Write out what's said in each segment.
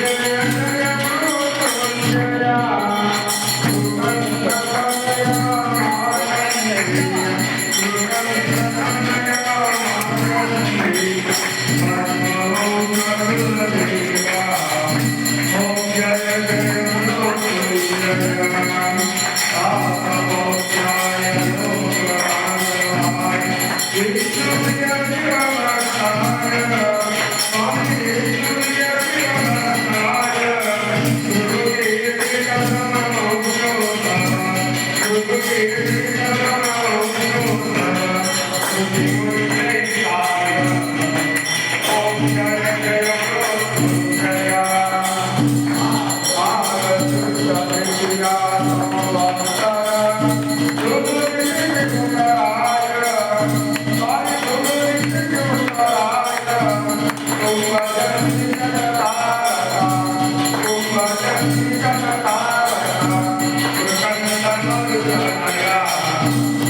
Yeah. Wow.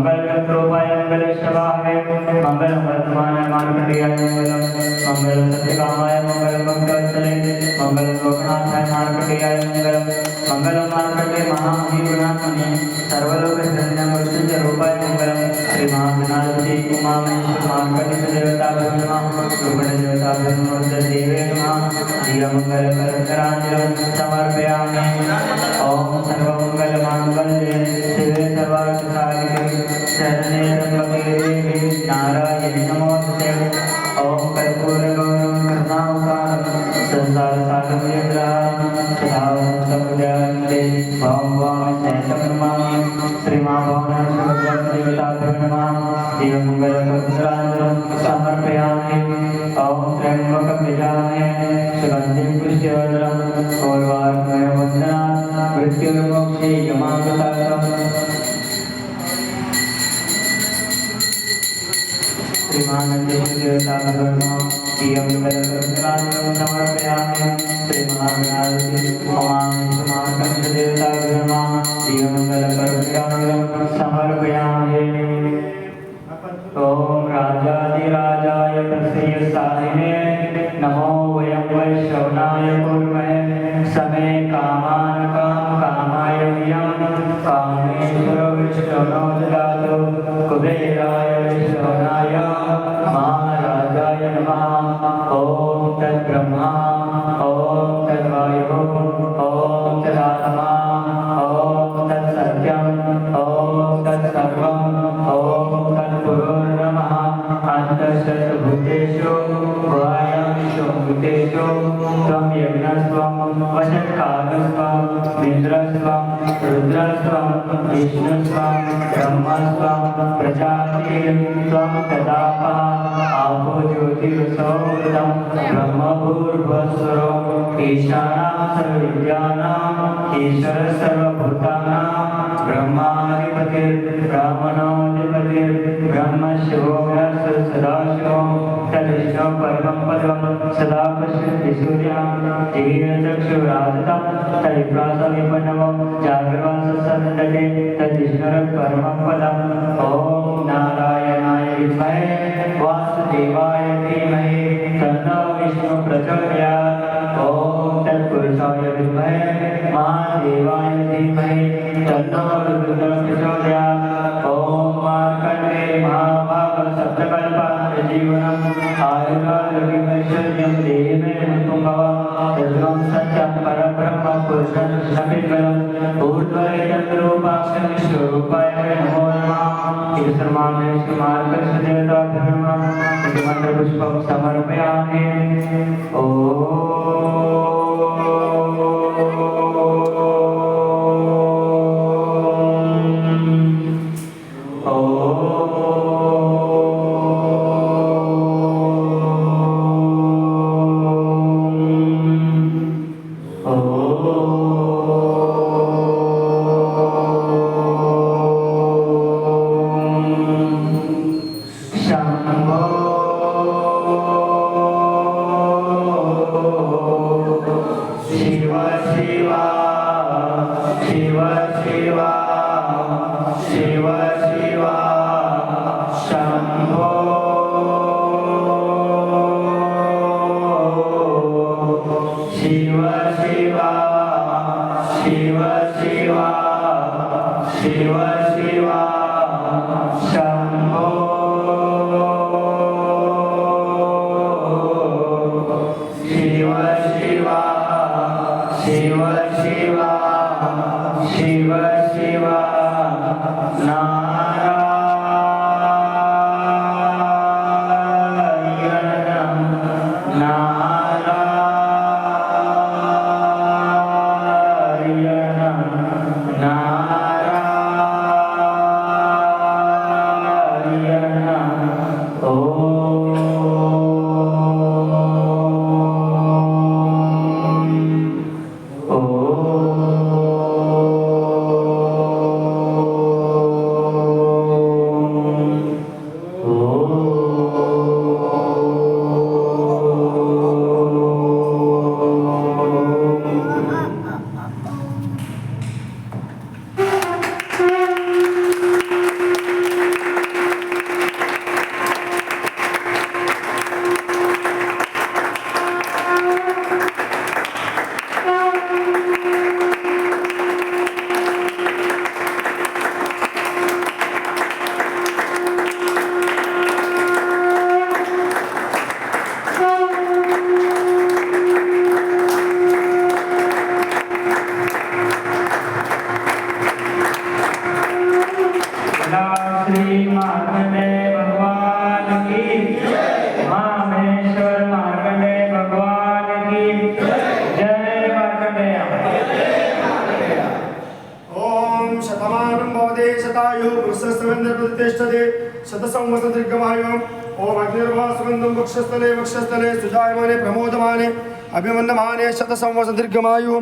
मंगल रूपाय मंगल शवाय मंगल वर्तमानाय मार्कंडेयाय मंगलम मंगल सत्यकामाय मंगल भक्तवत्सले मंगल लोकनाथाय मार्कंडेयाय मंगलम मंगल मार्कंडे महामहि सर्वलोक मृत्युंजय रूपाय मंगलम श्री महागणाधिपति उमा महेश्वर मार्कंडे देवता नमः रूपण देवता नमः देवे नमः दिव्यमंगल करकरांजलि समर्पयामि ओम सर्वमंगल मांगल्ये शिवे सर्वार्थसाधिके शरण्ये त्र्यंबके देवी नारायणि नमोस्तुते ओम कर्पूरगौरं करुणावतारं संसारसागरं सदा समुदयन्ते भवं भवं शैतं नमामि श्रीमाभवनं देवताभ्यो नमः दिव्यमङ्गलकर्पूराञ्जलं समर्पयामि ॐ त्र्यम्बकं यजामहे सुगन्धिं पुष्टिवर्धनम् पूर्वार्पणवन्दनात् मृत्युर्मोक्षे यमामृतार्थम् समर्पयामि श्रीमहागणाधिपतिमाकंशदेवताभर्मा प्रियमङ्गलकर्पूराञ्जलं समर्पयामि ॐ राजाधिराजाय तस्य साहिने नमो वयं वै श्रवणाय कुर्महे समे कामान् काम कामाय यं कामेश्वरो विष्णुनो ददातु कुबेराय तद्ब्रह्मा ॐ तद्वायुः ॐ तदात्मा तद सर्वम ओम तद ॐ तत्पुरुर्नमः अन्तशतभूतेषु वायामिषु भूतेषु, त्वं यज्ञस्त्वं वशत्कालस्त्वं इन्द्रस्त्वं रुद्रस्त्वं विष्णुस्त्वं ब्रह्मस्त्वं प्रजापतिं त्वं तदापः, आपो ज्योतिरसौहृदं ब्रह्मभूर्भस्वरो ईशानां सर्वविद्यानाम् ईश्वर सर्वभूतानां ब्रह्माधिपतिर्ब्राह्मणोऽधिपतिर्ब्रह्म शिवो व्यास सदाशिवो तदिष्टो परम पदम सदा पश्यन्ति सूर्यां धीरचक्षुरादतं तदिप्रासविपन्नवं जागृवाससन्दते तदिष्णुरः परमं पदम् ॐ नारायणाय विद्महे वासुदेवाय धीमहि ऊर्ध्वरेतद्रूपाक्षं विश्वरूपाय नमः इति सर्वामेषु मार्गस्य नमः इति मन्त्रपुष्पं समर्पयामि ॐ प्रतिष्ठते शतसंवत्सरदीर्घमायुः। ॐ अग्निर्वा वक्षस्थले वक्षस्थले सुजायमाने प्रमोदमाने अभिमन्यमाने शतसंवत्सरदीर्घमायुः।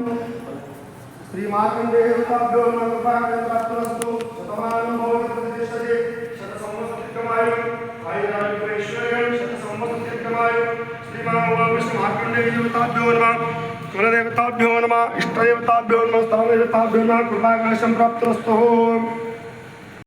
श्रीमार्कण्डेयताभ्यो नमः शतमानं भवते సంబంధమాయు ఆయుధాలకు ఐశ్వర్యం సంవత్సరమాయు శ్రీమావిష్ణు మార్కండేయుతాభ్యో నమ కులదేవతాభ్యో నమ ఇష్టదేవతాభ్యో నమ స్థానదేవతాభ్యో నమ కృపాకాశం ప్రాప్తస్తు